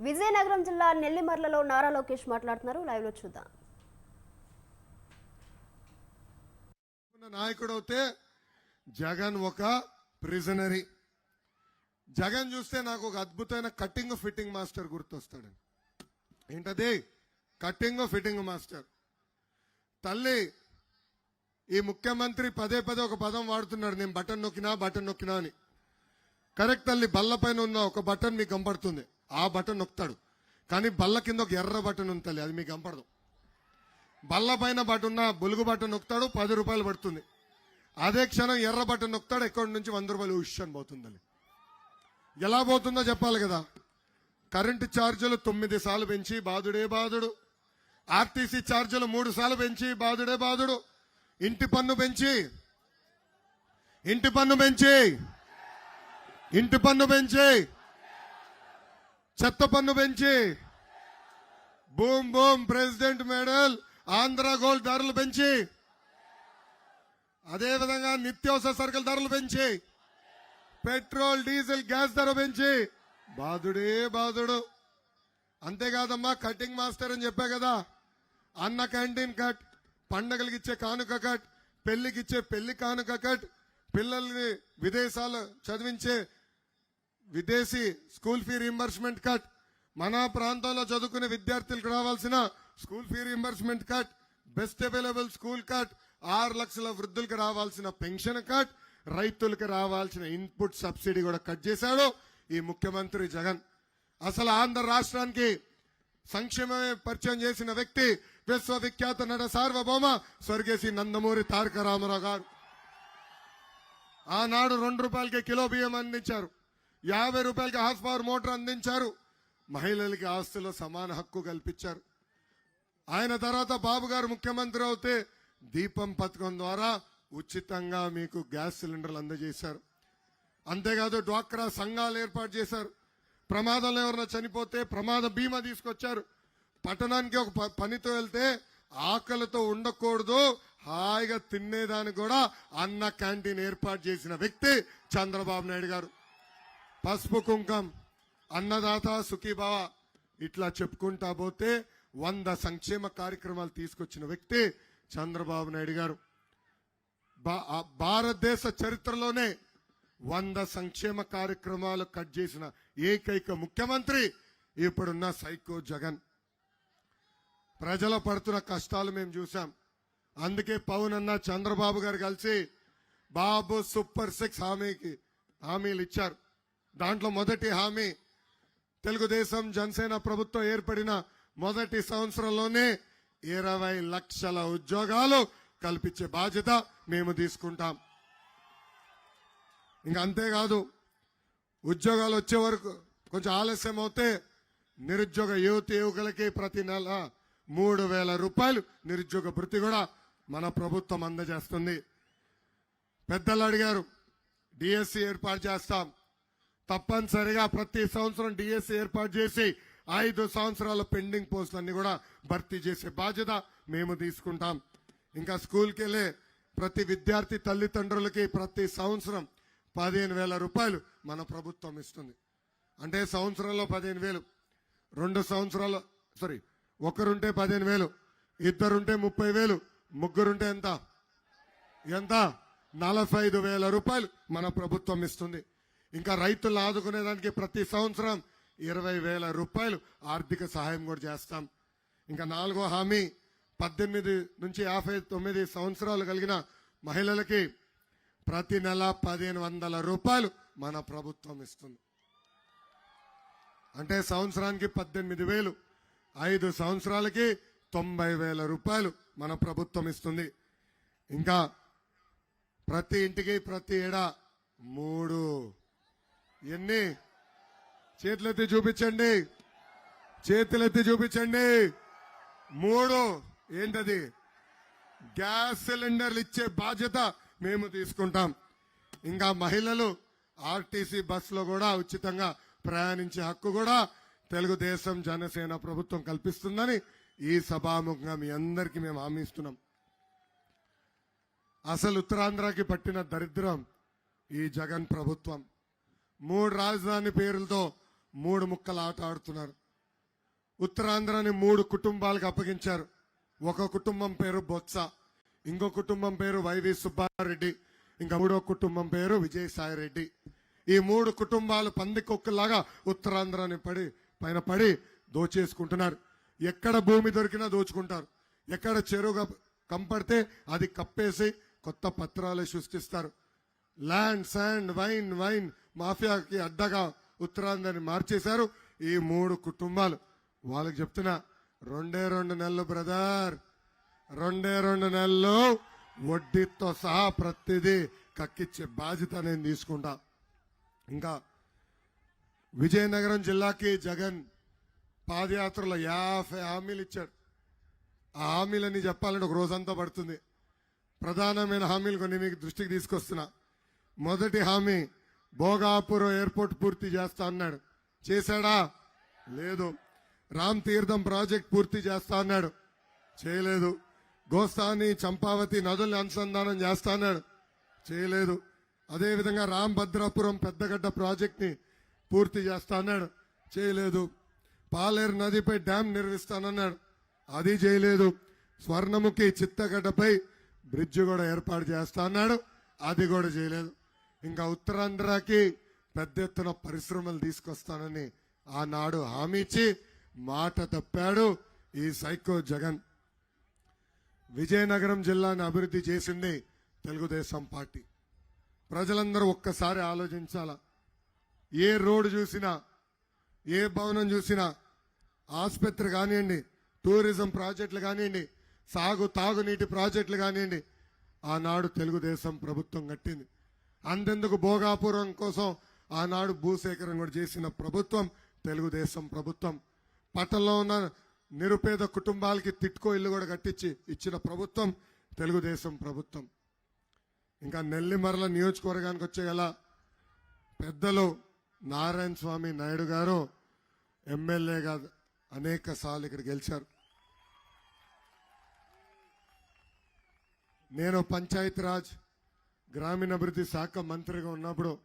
విజయనగరం జిల్లా నెల్లిమర్లలో నారా లోకేష్ మాట్లాడుతున్నారు. లైవ్లో చూద్దాం. నాయకుడు అవుతే జగన్ ఒక ప్రిజనరీ జగన్ చూస్తే నాకు ఒక అద్భుతమైన కటింగ్ ఫిట్టింగ్ మాస్టర్ గుర్తొస్తాడు. ఏంటది? కటింగ్ ఫిట్టింగ్ మాస్టర్ తల్లి ఈ ముఖ్యమంత్రి పదే పదే ఒక పదం వాడుతున్నాడు. నేను బటన్ నొక్కినా బటన్ నొక్కినా అని. కరెక్ట్ తల్లి బల్ల పైన ఉన్న ఒక బటన్ మీకు కనపడుతుంది ఆ బటన్ నొక్కుతాడు. కానీ బల్ల కింద ఒక ఎర్ర బటన్ ఉంది అది మీకు కనపడదు. బల్ల పైన బటున్న బొలుగు బటన్ నొక్కుతాడు పది రూపాయలు పడుతుంది. అదే క్షణం ఎర్ర బటన్ నొక్కుతాడు అకౌంట్ నుంచి వంద రూపాయలు ఉష్షన్ పోతుంది ఎలా పోతుందో చెప్పాలి కదా. కరెంటు ఛార్జీలు తొమ్మిది సార్లు పెంచి బాధుడే బాధుడు. ఆర్టీసీ ఛార్జీలు మూడు సార్లు పెంచి బాధుడే బాధుడు. ఇంటి పన్ను పెంచి ఇంటి పన్ను పెంచి ఇంటి పన్ను పెంచి. చెత్త పన్ను పెంచి. Boom boom president medal Andhra gold ధరలు పెంచి. అదేవిధంగా నిత్యావసర సరుకుల ధరలు పెంచి. పెట్రోల్ డీజిల్ గ్యాస్ ధర పెంచి. బాధుడే బాధుడు. అంతేకాదమ్మా కటింగ్ మాస్టర్ అని చెప్పా కదా. అన్న క్యాంటీన్ కట్ పండగలకి ఇచ్చే కానుక కట్ పెళ్ళికి ఇచ్చే పెళ్ళి కానుక కట్ పిల్లల్ని విదేశాలు చదివించే విదేశీ స్కూల్ ఫీ రీంబర్స్మెంట్ కట్. మన ప్రాంతంలో చదువుకునే విద్యార్థులకు రావాల్సిన school fee reimbursement cut best available school cut ఆరు లక్షల వృద్ధులకు రావాల్సిన పెన్షన్ కట్ రైతులకు రావాల్సిన ఇన్పుట్ సబ్సిడీ కూడా కట్ చేశాడు ఈ ముఖ్యమంత్రి జగన్. అసలు ఆంధ్ర రాష్ట్రానికి సంక్షేమమే పరిచయం చేసిన వ్యక్తి విశ్వవిఖ్యాత నట సార్వభౌమ స్వర్గేసి నందమూరి తారక రామారావు గారు. ఆనాడు రెండు రూపాయలకే కిలో బియ్యం అందించారు. యాభై రూపాయలకి హాఫ్ పవర్ మోటార్ అందించారు. మహిళలకి ఆస్తుల్లో సమాన హక్కు కల్పించారు. ఆయన తర్వాత బాబు గారు ముఖ్యమంత్రి అవుతే దీపం పథకం ద్వారా ఉచితంగా మీకు గ్యాస్ సిలిండర్లు అందజేశారు. అంతేకాదు డ్వాక్రా సంఘాలు ఏర్పాటు చేశారు. ప్రమాదంలో ఎవరైనా చనిపోతే ప్రమాద బీమా తీసుకొచ్చారు. పట్టణానికి ఒక పనితో వెళ్తే ఆకలితో ఉండకూడదు. హాయిగా తినేదానికి కూడా అన్న క్యాంటీన్ ఏర్పాటు చేసిన వ్యక్తి చంద్రబాబు నాయుడు గారు. పసుపు కుంకం అన్నదాత సుఖీభావ ఇట్లా చెప్పుకుంటా పోతే వంద సంక్షేమ కార్యక్రమాలు తీసుకొచ్చిన వ్యక్తి చంద్రబాబు నాయుడు గారు. భారతదేశ చరిత్రలోనే వంద సంక్షేమ కార్యక్రమాలు కట్ చేసిన ఏకైక ముఖ్యమంత్రి ఇప్పుడున్న సైకో జగన్. ప్రజల పడుతున్న కష్టాలు మేము చూసాం అందుకే పవన్ అన్న చంద్రబాబు గారు కలిసి బాబు సూపర్ సిక్స్ హామీకి హామీలు ఇచ్చారు. దాంట్లో మొదటి హామీ తెలుగుదేశం జనసేన ప్రభుత్వం ఏర్పడిన మొదటి సంవత్సరంలోనే ఇరవై లక్షల ఉద్యోగాలు కల్పించే బాధ్యత మేము తీసుకుంటాం. ఇంకా అంతేకాదు ఉద్యోగాలు వచ్చే వరకు కొంచెం ఆలస్యం అవుతే నిరుద్యోగ యువతి యువకులకి ప్రతి నెల మూడు వేల రూపాయలు నిరుద్యోగ భృతి కూడా మన ప్రభుత్వం అందజేస్తుంది. పెద్దలు అడిగారు డిఎస్సి ఏర్పాటు చేస్తాం. తప్పనిసరిగా ప్రతి సంవత్సరం డిఎస్సి ఏర్పాటు చేసి ఐదు సంవత్సరాల పెండింగ్ పోస్టులన్నీ కూడా భర్తీ చేసే బాధ్యత మేము తీసుకుంటాం. ఇంకా స్కూల్కి వెళ్ళే ప్రతి విద్యార్థి తల్లిదండ్రులకి ప్రతి సంవత్సరం పదిహేను వేల రూపాయలు మన ప్రభుత్వం ఇస్తుంది. అంటే సంవత్సరంలో పదిహేను వేలు రెండు సంవత్సరాలు సారీ ఒకరుంటే పదిహేను వేలు ఇద్దరుంటే ముప్పై వేలు ముగ్గురుంటే ఎంత? ఎంత? నలభై ఐదు వేల రూపాయలు మన ప్రభుత్వం ఇస్తుంది. ఇంకా రైతులను ఆదుకునేదానికి ప్రతి సంవత్సరం ఇరవై వేల రూపాయలు ఆర్థిక సహాయం కూడా చేస్తాం. ఇంకా నాలుగో హామీ పద్దెనిమిది నుంచి యాభై తొమ్మిది సంవత్సరాలు కలిగిన మహిళలకి ప్రతి నెల పదిహేను వందల రూపాయలు మన ప్రభుత్వం ఇస్తుంది. అంటే సంవత్సరానికి పద్దెనిమిది వేలు ఐదు సంవత్సరాలకి తొంభై వేల రూపాయలు మన ప్రభుత్వం ఇస్తుంది. ఇంకా ప్రతి ఇంటికి ప్రతి ఏడా మూడు ఎన్ని? చేతులెత్తి చూపించండి. చేతులెత్తి చూపించండి. మూడు ఏంటది? గ్యాస్ సిలిండర్లు ఇచ్చే బాధ్యత మేము తీసుకుంటాం. ఇంకా మహిళలు ఆర్టీసీ బస్సులో కూడా ఉచితంగా ప్రయాణించే హక్కు కూడా తెలుగుదేశం జనసేన ప్రభుత్వం కల్పిస్తుందని ఈ సభాముఖంగా మీ అందరికీ మేము హామీ ఇస్తున్నాం. అసలు ఉత్తరాంధ్రకి పట్టిన దరిద్రం ఈ జగన్ ప్రభుత్వం. మూడు రాజధాని పేర్లతో మూడు ముక్కలు ఆట ఆడుతున్నారు. ఉత్తరాంధ్రని మూడు కుటుంబాలకు అప్పగించారు. ఒక కుటుంబం పేరు బొత్స ఇంకో కుటుంబం పేరు వైవి సుబ్బారెడ్డి ఇంకా మూడో కుటుంబం పేరు విజయసాయి రెడ్డి ఈ మూడు కుటుంబాలు పందికొక్కులాగా ఉత్తరాంధ్రాన్ని పడి పైన పడి దోచేసుకుంటున్నారు. ఎక్కడ భూమి దొరికినా దోచుకుంటారు. ఎక్కడ చెరువుగా కంపడితే అది కప్పేసి కొత్త పత్రాలు సృష్టిస్తారు. ల్యాండ్ శాండ్ వైన్ వైన్ మాఫియాకి అడ్డగా ఉత్తరాంధ్రని మార్చేశారు ఈ మూడు కుటుంబాలు. వాళ్ళకి చెప్తున్నా రెండే రెండు నెలలు బ్రదర్. రెండే రెండు నెలలు వడ్డీతో సహా ప్రతిదీ కక్కిచ్చే బాధ్యత నేను తీసుకుంటా. ఇంకా విజయనగరం జిల్లాకి జగన్ పాదయాత్రలో యాభై హామీలు ఇచ్చాడు. ఆ హామీలన్నీ చెప్పాలంటే ఒక రోజంతా పడుతుంది. ప్రధానమైన హామీలు కొన్ని మీకు దృష్టికి తీసుకొస్తున్నా. మొదటి హామీ భోగాపురం ఎయిర్పోర్ట్ పూర్తి చేస్తా అన్నాడు. చేశాడా? లేదు. రామ్ తీర్థం ప్రాజెక్ట్ పూర్తి చేస్తా అన్నాడు. చేయలేదు. గోస్తాని చంపావతి నదుల్ని అనుసంధానం చేస్తా అన్నాడు. చేయలేదు. అదేవిధంగా రామ్ భద్రాపురం పెద్దగడ్డ ప్రాజెక్ట్ని పూర్తి చేస్తా అన్నాడు. చేయలేదు. పాలేరు నదిపై డ్యాం నిర్మిస్తానన్నాడు. అది చేయలేదు. స్వర్ణముఖి చిత్తగడ్డపై బ్రిడ్జ్ కూడా ఏర్పాటు చేస్తా అన్నాడు. అది కూడా చేయలేదు. ఇంకా ఉత్తరాంధ్రకి పెద్ద ఎత్తున పరిశ్రమలు తీసుకొస్తానని ఆనాడు హామీ ఇచ్చి మాట తప్పాడు ఈ సైకో జగన్. విజయనగరం జిల్లాను అభివృద్ధి చేసింది తెలుగుదేశం పార్టీ. ప్రజలందరూ ఒక్కసారి ఆలోచించాల? ఏ రోడ్డు చూసినా ఏ భవనం చూసినా ఆసుపత్రి కానివ్వండి టూరిజం ప్రాజెక్టులు కానివ్వండి సాగు తాగునీటి ప్రాజెక్టులు కానివ్వండి ఆనాడు తెలుగుదేశం ప్రభుత్వం కట్టింది. అంతెందుకు భోగాపురం కోసం ఆనాడు భూసేకరణ కూడా చేసిన ప్రభుత్వం తెలుగుదేశం ప్రభుత్వం పట్టణంలో ఉన్న నిరుపేద కుటుంబాలకి తిట్టుకో ఇల్లు కూడా కట్టించి ఇచ్చిన ప్రభుత్వం తెలుగుదేశం ప్రభుత్వం. ఇంకా నెల్లిమర్ల నియోజకవర్గానికి వచ్చే గల పెద్దలు నారాయణ స్వామి నాయుడు గారు ఎమ్మెల్యేగా అనేక సార్లు ఇక్కడ గెలిచారు. నేను పంచాయతీరాజ్ గ్రామీణాభివృద్ధి శాఖ మంత్రిగా ఉన్నప్పుడు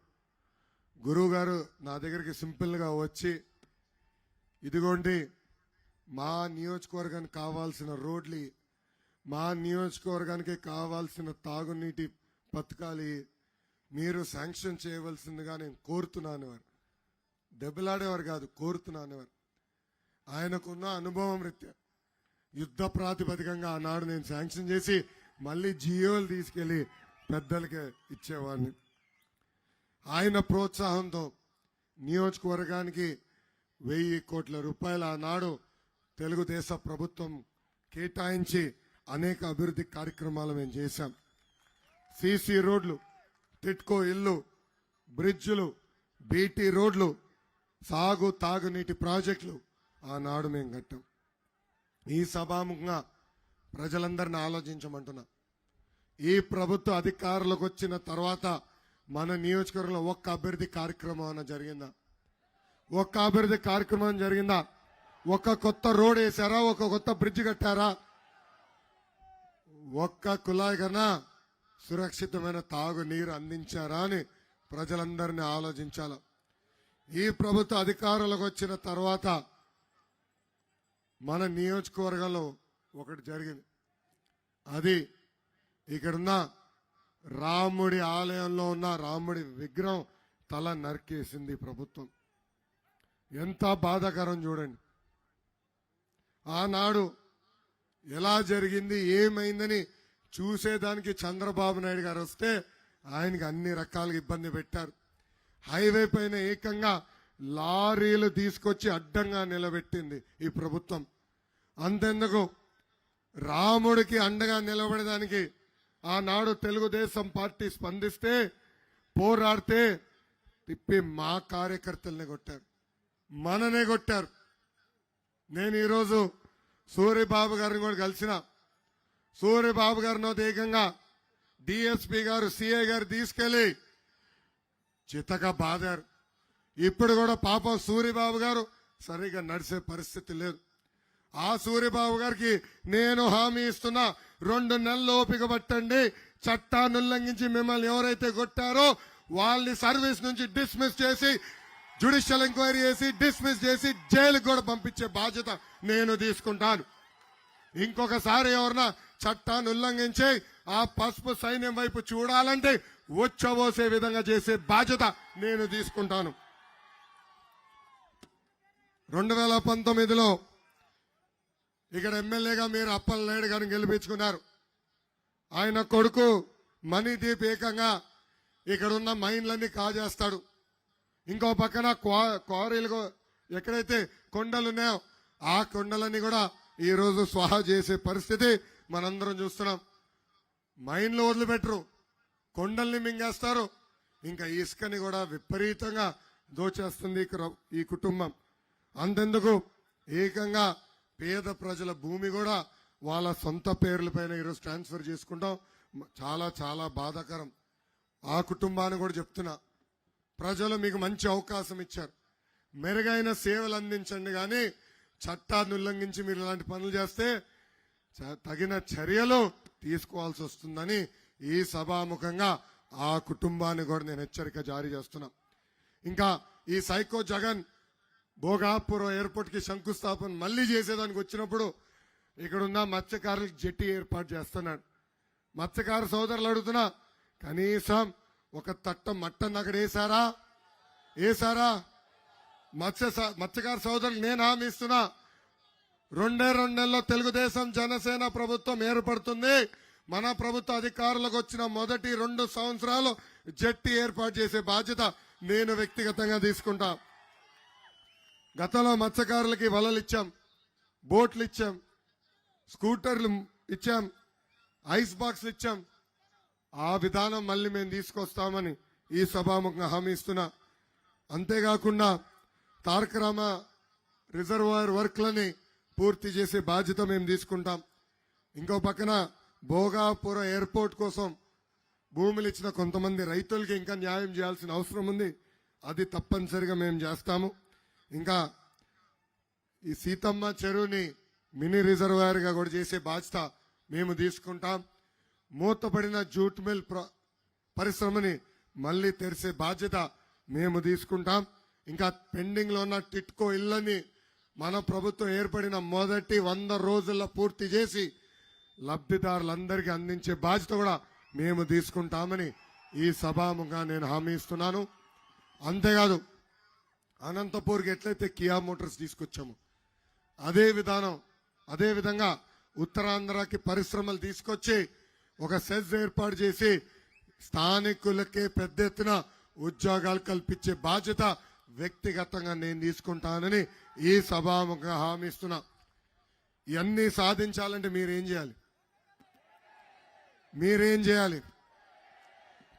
గురువు గారు నా దగ్గరికి సింపుల్గా వచ్చి ఇదిగోండి మా నియోజకవర్గానికి కావాల్సిన రోడ్లు మా నియోజకవర్గానికి కావాల్సిన తాగునీటి పథకాలు మీరు శాంక్షన్ చేయవలసిందిగా నేను కోరుతున్నాను వారు. దెబ్బలాడేవారు కాదు కోరుతున్నాను వారు. ఆయనకున్న అనుభవం రీత్యా యుద్ధ ప్రాతిపదికంగా ఆనాడు నేను శాంక్షన్ చేసి మళ్ళీ జియోలు తీసుకెళ్ళి పెద్దలకే ఇచ్చేవాడిని. ఆయన ప్రోత్సాహంతో నియోజకవర్గానికి వెయ్యి కోట్ల రూపాయలు ఆనాడు తెలుగుదేశ ప్రభుత్వం కేటాయించి అనేక అభివృద్ధి కార్యక్రమాలు మేము చేశాం. సీసీ రోడ్లు టిట్కో ఇల్లు బ్రిడ్జ్లు బీటీ రోడ్లు సాగు తాగునీటి ప్రాజెక్టులు ఆనాడు మేము కట్టాం. ఈ సభాముఖంగా ప్రజలందరిని ఆలోచించమంటున్నా. ఈ ప్రభుత్వ అధికారులకు వచ్చిన తర్వాత మన నియోజకవర్గంలో ఒక్క అభివృద్ధి కార్యక్రమం అన్న జరిగిందా? ఒక్క అభివృద్ధి కార్యక్రమం జరిగిందా? ఒక కొత్త రోడ్ వేసారా ఒక కొత్త బ్రిడ్జ్ కట్టారా? ఒక్క కుళాయి కన్నా సురక్షితమైన తాగునీరు అందించారా అని ప్రజలందరినీ ఆలోచించాల. ఈ ప్రభుత్వ అధికారులకు వచ్చిన తర్వాత మన నియోజకవర్గంలో ఒకటి జరిగింది. అది ఇక్కడున్న రాముడి ఆలయంలో ఉన్న రాముడి విగ్రహం తల నరికేసింది ప్రభుత్వం. ఎంత బాధాకరం చూడండి. ఆనాడు ఎలా జరిగింది ఏమైందని చూసేదానికి చంద్రబాబు నాయుడు గారు వస్తే ఆయనకి అన్ని రకాలుగా ఇబ్బంది పెట్టారు. హైవే పైన ఏకంగా లారీలు తీసుకొచ్చి అడ్డంగా నిలబెట్టింది ఈ ప్రభుత్వం. అంతెందుకు? రాముడికి అండగా నిలబడడానికి ఆనాడు తెలుగుదేశం పార్టీ స్పందిస్తే పోరాడితే తిప్పి మా కార్యకర్తల్ని కొట్టారు. మననే కొట్టారు. నేను ఈరోజు సూర్యబాబు గారిని కూడా కలిసిన సూర్యబాబు గారిని ఏకంగా డిఎస్పి గారు సిఐ గారు తీసుకెళ్ళి చితగా బాదారు. ఇప్పుడు కూడా పాపం సూర్యబాబు గారు సరిగా నడిచే పరిస్థితి లేదు. ఆ సూర్యబాబు గారికి నేను హామీ ఇస్తున్నా రెండు నెలలు ఓపిక పట్టండి. చట్టాన్ని ఉల్లంఘించి మిమ్మల్ని ఎవరైతే కొట్టారో వాళ్ళని సర్వీస్ నుంచి డిస్మిస్ చేసి జ్యుడిషియల్ ఎంక్వైరీ చేసి డిస్మిస్ చేసి జైలుకు కూడా పంపించే బాధ్యత నేను తీసుకుంటాను. ఇంకొకసారి ఎవరన్నా చట్టాన్ని ఉల్లంఘించి ఆ పసుపు సైన్యం వైపు చూడాలంటే వచ్చబోసే విధంగా చేసే బాధ్యత నేను తీసుకుంటాను. రెండు వేల పంతొమ్మిదిలో ఇక్కడ ఎమ్మెల్యేగా మీరు అప్పలనాయుడు గారిని గెలిపించుకున్నారు. ఆయన కొడుకు మణిదీప్ ఏకంగా ఇక్కడున్న మైన్లన్నీ కాజేస్తాడు. ఇంకో పక్కన క్వా- క్వారీలు ఎక్కడైతే కొండలు ఉన్నాయో ఆ కొండలన్నీ కూడా ఈ రోజు స్వాహా చేసే పరిస్థితి మనందరం చూస్తున్నాం. మైన్లు వదిలిపెట్టరు. కొండల్ని మింగేస్తారు. ఇంకా ఇసుకని కూడా విపరీతంగా దోచేస్తుంది ఈ కుటుంబం. అంతెందుకు? ఏకంగా పేద ప్రజల భూమి కూడా వాళ్ళ సొంత పేర్లపైన ఈరోజు ట్రాన్స్ఫర్ చేసుకుంటాం. చాలా చాలా బాధాకరం. ఆ కుటుంబాన్ని కూడా చెప్తున్నా. ప్రజలు మీకు మంచి అవకాశం ఇచ్చారు. మెరుగైన సేవలు అందించండి కానీ చట్టాన్ని ఉల్లంఘించి మీరు ఇలాంటి పనులు చేస్తే తగిన చర్యలు తీసుకోవాల్సి వస్తుందని ఈ సభాముఖంగా ఆ కుటుంబాన్ని కూడా నేను హెచ్చరిక జారీ చేస్తున్నా. ఇంకా ఈ సైకో జగన్ భోగాపురం ఎయిర్పోర్ట్కి శంకుస్థాపన మళ్ళీ చేసేదానికి వచ్చినప్పుడు ఇక్కడున్న మత్స్యకారులకు జట్టి ఏర్పాటు చేస్తున్నాడు. మత్స్యకారు సోదరులు అడుగుతున్నా కనీసం ఒక తట్ట మట్టన్ అక్కడ వేసారా వేసారా మత్స్య స- సోదరులు నేను హామీ ఇస్తున్నా రెండే రెండు నెలల్లో తెలుగుదేశం జనసేన ప్రభుత్వం ఏర్పడుతుంది. మన ప్రభుత్వ అధికారులకు వచ్చిన మొదటి రెండు సంవత్సరాలు జట్టి ఏర్పాటు చేసే బాధ్యత నేను వ్యక్తిగతంగా తీసుకుంటా. గతంలో మత్స్యకారులకి వలలు ఇచ్చాం బోట్లు ఇచ్చాం స్కూటర్లు ఇచ్చాం ఐస్ బాక్స్లు ఇచ్చాం. ఆ విధానం మళ్ళీ మేము తీసుకొస్తామని ఈ సభాముఖంగా హామీ ఇస్తున్నా. అంతేకాకుండా తారక రామ రిజర్వాయర్ వర్క్లని పూర్తి చేసే బాధ్యత మేము తీసుకుంటాం. ఇంకో పక్కన భోగాపుర ఎయిర్పోర్ట్ కోసం భూములు ఇచ్చిన కొంతమంది రైతులకి ఇంకా న్యాయం చేయాల్సిన అవసరం ఉంది. అది తప్పనిసరిగా మేము చేస్తాము. ఇంకా ఈ సీతమ్మ చెరువుని మినీ రిజర్వాయర్గా కూడా చేసే బాధ్యత మేము తీసుకుంటాం. మూతపడిన జూట్ మిల్ పరిశ్రమని మళ్ళీ తెరిసే బాధ్యత మేము తీసుకుంటాం. ఇంకా పెండింగ్లో ఉన్న టిట్కో ఇళ్ళని మన ప్రభుత్వం ఏర్పడిన మొదటి వంద రోజుల్లో పూర్తి చేసి లబ్ధిదారులందరికీ అందించే బాధ్యత కూడా మేము తీసుకుంటామని ఈ సభాముగా నేను హామీ ఇస్తున్నాను. అంతేకాదు అనంతపూర్కి ఎట్లయితే కియా మోటార్స్ తీసుకొచ్చాము అదే విధానం అదే విధంగా ఉత్తరాంధ్రకి పరిశ్రమలు తీసుకొచ్చి ఒక సెజ్ ఏర్పాటు చేసి స్థానికులకే పెద్ద ఎత్తున ఉద్యోగాలు కల్పించే బాధ్యత వ్యక్తిగతంగా నేను తీసుకుంటానని ఈ సభాముఖంగా హామీ ఇస్తున్నా. ఇవన్నీ సాధించాలంటే మీరేం చేయాలి? మీరేం చేయాలి?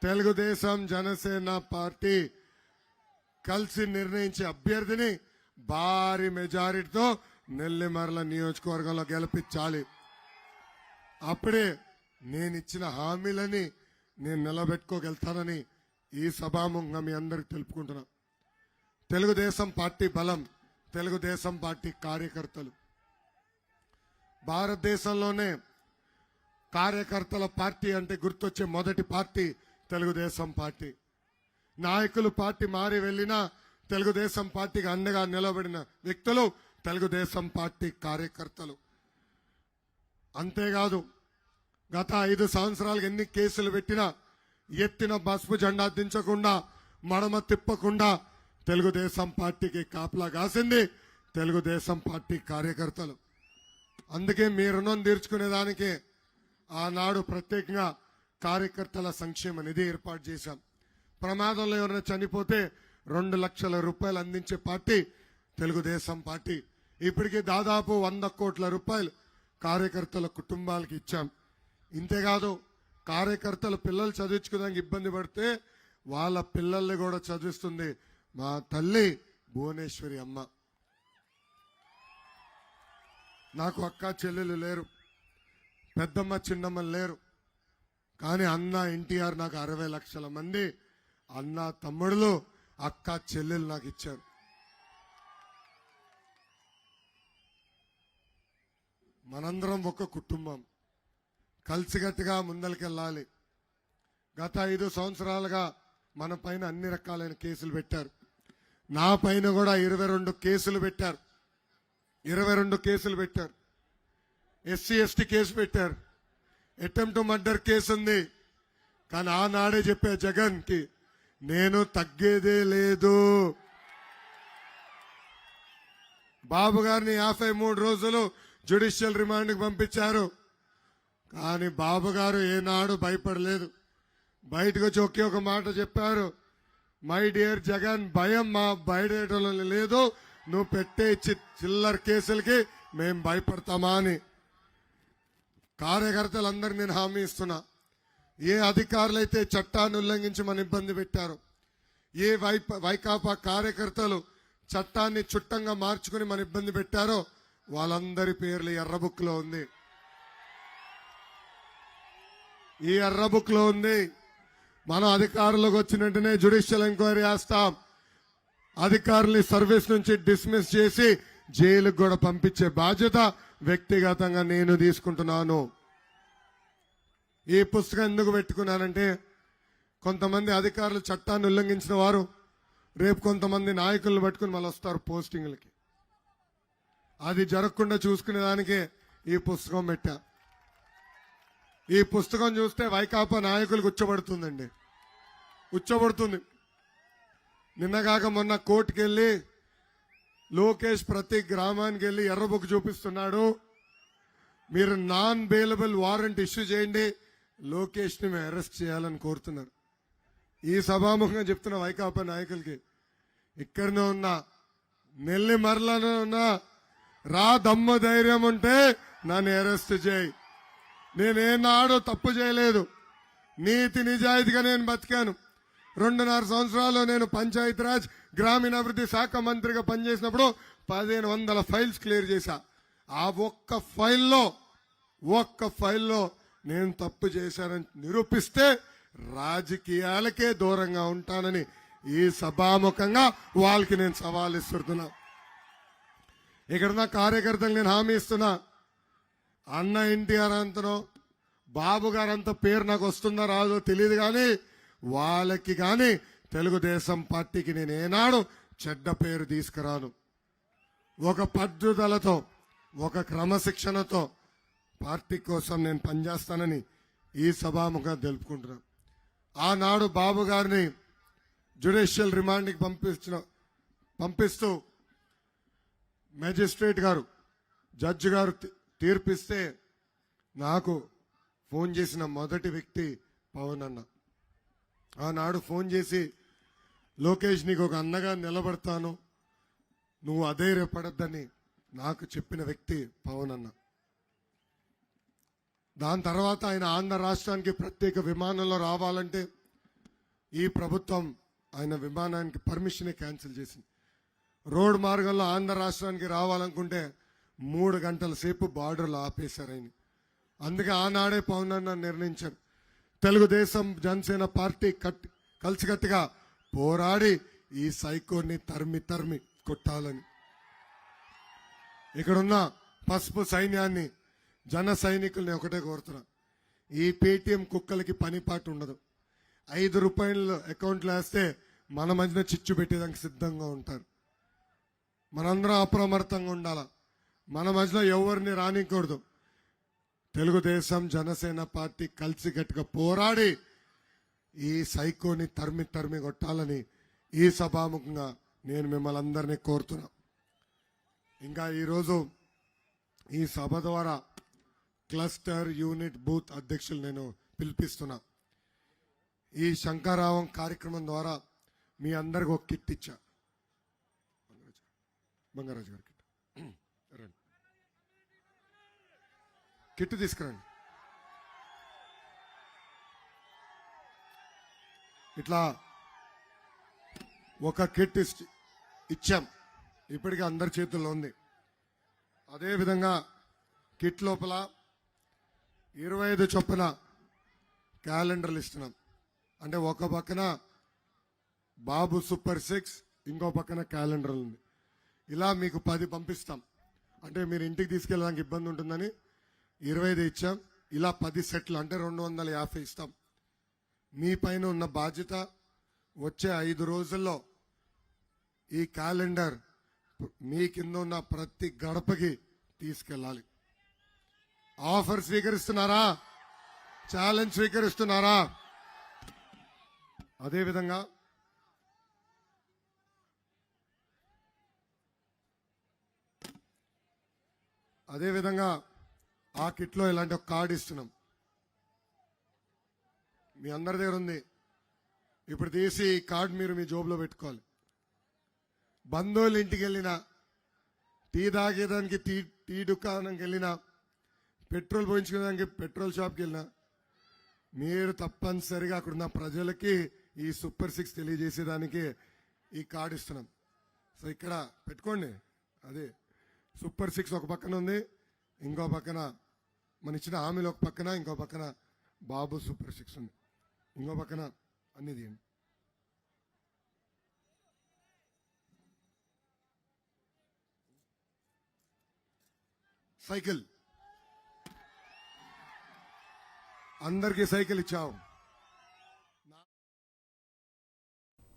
తెలుగుదేశం జనసేన పార్టీ కలిసి నిర్ణయించే అభ్యర్థిని భారీ మెజారిటీతో నెల్లిమర్ల నియోజకవర్గంలో గెలిపించాలి. అప్పుడే నేను ఇచ్చిన హామీలని నేను నిలబెట్టుకోగలుగుతానని ఈ సభాముఖంగా మీ అందరికి తెలుపుకుంటున్నా. తెలుగుదేశం పార్టీ బలం తెలుగుదేశం పార్టీ కార్యకర్తలు. భారతదేశంలోనే కార్యకర్తల పార్టీ అంటే గుర్తొచ్చే మొదటి పార్టీ తెలుగుదేశం పార్టీ. నాయకులు పార్టీ మారి వెళ్ళినా తెలుగుదేశం పార్టీకి అండగా నిలబడిన వ్యక్తులు తెలుగుదేశం పార్టీ కార్యకర్తలు. అంతేకాదు గత ఐదు సంవత్సరాలకు ఎన్ని కేసులు పెట్టినా ఎత్తిన బస్పు జెండా దించకుండా మడమ తిప్పకుండా తెలుగుదేశం పార్టీకి కాపలా కాసింది తెలుగుదేశం పార్టీ కార్యకర్తలు. అందుకే మీ రుణం తీర్చుకునేదానికి ఆనాడు ప్రత్యేకంగా కార్యకర్తల సంక్షేమ నిధి ఏర్పాటు చేశాం. ప్రమాదంలో ఎవరైనా చనిపోతే రెండు లక్షల రూపాయలు అందించే పార్టీ తెలుగుదేశం పార్టీ. ఇప్పటికీ దాదాపు వంద కోట్ల రూపాయలు కార్యకర్తల కుటుంబాలకు ఇచ్చాం. ఇంతేకాదు కార్యకర్తల పిల్లలు చదివించుకోవడానికి ఇబ్బంది పడితే వాళ్ళ పిల్లల్ని కూడా చదివిస్తుంది మా తల్లి భువనేశ్వరి అమ్మ. నాకు అక్క చెల్లెలు లేరు. పెద్దమ్మ చిన్నమ్మ లేరు. కానీ అన్న ఎన్టీఆర్ నాకు అరవై లక్షల మంది. అన్న తమ్ముడులు అక్క చెల్లెలు నాకు ఇచ్చారు. మనందరం ఒక కుటుంబం. కలిసికట్టుగా ముందరికెళ్ళాలి గత ఐదు సంవత్సరాలుగా మన పైన అన్ని రకాలైన కేసులు పెట్టారు. నా పైన కూడా ఇరవై రెండు కేసులు పెట్టారు. ఇరవై రెండు కేసులు పెట్టారు. ఎస్సీ ఎస్టీ కేసు పెట్టారు. అటెంప్ట్ మర్డర్ కేసు ఉంది. కానీ ఆనాడే చెప్పే జగన్కి నేను తగ్గేదే లేదు. బాబు గారిని యాభై మూడు రోజులు జ్యుడిషియల్ రిమాండ్కి పంపించారు. కానీ బాబు గారు ఏనాడు భయపడలేదు. బయటకు వచ్చి ఒకే ఒక మాట చెప్పారు. మై డియర్ జగన్ భయం మా బయటలో లేదు. నువ్వు పెట్టే చిల్లర కేసులకి మేము భయపడతామా అని. కార్యకర్తలందరినీ నేను హామీ ఇస్తున్నా. ఏ అధికారులైతే చట్టాన్ని ఉల్లంఘించి మన ఇబ్బంది పెట్టారో ఏ వైప వైకాపా కార్యకర్తలు చట్టాన్ని చుట్టంగా మార్చుకుని మన ఇబ్బంది పెట్టారో వాళ్ళందరి పేర్లు ఎర్ర ఉంది. ఈ ఎర్ర ఉంది. మనం అధికారులకు వచ్చిన వెంటనే జ్యుడిషియల్ ఎంక్వైరీ చేస్తాం. అధికారుల్ని సర్వీస్ నుంచి డిస్మిస్ చేసి జైలుకు కూడా పంపించే బాధ్యత వ్యక్తిగతంగా నేను తీసుకుంటున్నాను. ఈ పుస్తకం ఎందుకు పెట్టుకున్నానంటే కొంతమంది అధికారులు చట్టాన్ని ఉల్లంఘించిన వారు రేపు కొంతమంది నాయకులను పట్టుకుని మళ్ళీ వస్తారు పోస్టింగ్లకి. అది జరగకుండా చూసుకునే దానికే ఈ పుస్తకం పెట్టా. ఈ పుస్తకం చూస్తే వైకాపా నాయకులకు ఉచ్చబడుతుందండి ఉచ్చబడుతుంది నిన్నగాక మొన్న కోర్టుకు వెళ్ళి లోకేష్ ప్రతి గ్రామానికి వెళ్ళి ఎర్ర చూపిస్తున్నాడు. మీరు నాన్ బెయిలబుల్ వారెంట్ ఇష్యూ చేయండి. లోకేష్ని మేము అరెస్ట్ చేయాలని కోరుతున్నారు. ఈ సభాముఖంగా చెప్తున్న వైకాపా నాయకులకి ఇక్కడనే ఉన్నా నెల్లి మరలనే ఉన్నా రా దమ్మ ధైర్యం ఉంటే నన్ను అరెస్ట్ చేయి. నేనేనాడో తప్పు చేయలేదు. నీతి నిజాయితీగా నేను బతికాను. రెండున్నర సంవత్సరాలు నేను పంచాయతీరాజ్ గ్రామీణాభివృద్ధి శాఖ మంత్రిగా పనిచేసినప్పుడు పదిహేను వందల ఫైల్స్ క్లియర్ చేశా. ఆ ఒక్క ఫైల్లో ఒక్క ఫైల్లో నేను తప్పు చేశానని నిరూపిస్తే రాజకీయాలకే దూరంగా ఉంటానని ఈ సభాముఖంగా వాళ్ళకి నేను సవాల్ ఇస్తున్నా నా కార్యకర్తలు నేను హామీ ఇస్తున్నా. అన్న ఎన్టీఆర్ అంతనో బాబు గారు అంత పేరు నాకు వస్తుందో రాదో తెలియదు కానీ వాళ్ళకి కానీ తెలుగుదేశం పార్టీకి నేను ఏనాడు చెడ్డ పేరు తీసుకురాను. ఒక పట్టుదలతో ఒక క్రమశిక్షణతో పార్టీ కోసం నేను పనిచేస్తానని ఈ సభాముఖంగా తెలుపుకుంటున్నాను ఆనాడు బాబు గారిని జ్యుడిషియల్ రిమాండ్కి పంపించిన పంపిస్తూ మేజిస్ట్రేట్ గారు జడ్జి గారు తీర్పిస్తే నాకు ఫోన్ చేసిన మొదటి వ్యక్తి పవన్ అన్న. ఆనాడు ఫోన్ చేసి లోకేష్ నీకు ఒక అన్నగా నిలబడతాను నువ్వు అధైర్యపడద్దని నాకు చెప్పిన వ్యక్తి పవన్ అన్న. దాని తర్వాత ఆయన ఆంధ్ర రాష్ట్రానికి ప్రత్యేక విమానంలో రావాలంటే ఈ ప్రభుత్వం ఆయన విమానానికి పర్మిషన్ క్యాన్సిల్ చేసింది. రోడ్ మార్గంలో ఆంధ్ర రాష్ట్రానికి రావాలనుకుంటే మూడు గంటల సేపు బార్డర్లు ఆపేశారు ఆయన. అందుకే ఆనాడే పవన్ అన్న నిర్ణయించారు. తెలుగుదేశం జనసేన పార్టీ కట్ కలిసికట్టుగా పోరాడి ఈ సైకోని తరిమి తరిమి కొట్టాలని. ఇక్కడున్న పసుపు సైన్యాన్ని జన సైనికుల్ని ఒకటే కోరుతున్నా. ఈ పేటిఎం కుక్కలకి పనిపాటు ఉండదు. ఐదు రూపాయలు అకౌంట్లో వేస్తే మన మధ్యన చిచ్చు పెట్టేదానికి సిద్ధంగా ఉంటారు. మనందరం అప్రమత్తంగా ఉండాల? మన మధ్యలో ఎవరిని రానికూడదు. తెలుగుదేశం జనసేన పార్టీ కలిసి గట్టిగా పోరాడి ఈ సైకోని తరిమి తరిమి కొట్టాలని ఈ సభాముఖంగా నేను మిమ్మల్ని అందరినీ కోరుతున్నా. ఇంకా ఈరోజు ఈ సభ ద్వారా క్లస్టర్ యూనిట్ బూత్ అధ్యక్షులు నేను పిలిపిస్తున్నా. ఈ శంకారావం కార్యక్రమం ద్వారా మీ అందరికి ఒక కిట్ ఇచ్చా. బంగారాజు గారు కిట్. రండి. కిట్ తీసుకురండి. ఇట్లా ఒక కిట్ ఇచ్చాం. ఇప్పటికీ అందరి చేతుల్లో ఉంది. అదేవిధంగా కిట్ లోపల ఇరవై ఐదు చొప్పున క్యాలెండర్లు ఇస్తున్నాం. అంటే ఒక పక్కన బాబు సూపర్ సిక్స్ ఇంకో పక్కన క్యాలెండర్ ఉంది. ఇలా మీకు పది పంపిస్తాం. అంటే మీరు ఇంటికి తీసుకెళ్ళడానికి ఇబ్బంది ఉంటుందని ఇరవై ఐదు ఇచ్చాం. ఇలా పది సెట్లు అంటే రెండు వందల యాభై ఇస్తాం. మీ పైన ఉన్న బాధ్యత వచ్చే ఐదు రోజుల్లో ఈ క్యాలెండర్ మీ కింద ఉన్న ప్రతి గడపకి తీసుకెళ్ళాలి. ఆఫర్ స్వీకరిస్తున్నారా? ఛాలెంజ్ స్వీకరిస్తున్నారా? అదేవిధంగా అదేవిధంగా ఆ కిట్లో ఇలాంటి ఒక కార్డు ఇస్తున్నాం. మీ అందరి దగ్గర ఉంది. ఇప్పుడు తీసి ఈ కార్డు మీరు మీ జోబులో పెట్టుకోవాలి. బంధువుల ఇంటికి వెళ్ళినా టీ తాగేదానికి టీ టీ దుకాణంకి వెళ్ళినా పెట్రోల్ పోయించుకోవడానికి పెట్రోల్ షాప్కి వెళ్ళినా. మీరు తప్పనిసరిగా అక్కడున్న ప్రజలకి ఈ సూపర్ సిక్స్ తెలియజేసేదానికి ఈ కార్డు ఇస్తున్నాం. సో ఇక్కడ పెట్టుకోండి. అదే సూపర్ సిక్స్ ఒక పక్కన ఉంది ఇంకో పక్కన మన ఇచ్చిన హామీలు ఒక పక్కన ఇంకో పక్కన బాబు సూపర్ సిక్స్ ఉంది. ఇంకో పక్కన అన్ని తీయండి. సైకిల్. అందరికీ సైకిల్ ఇచ్చాం.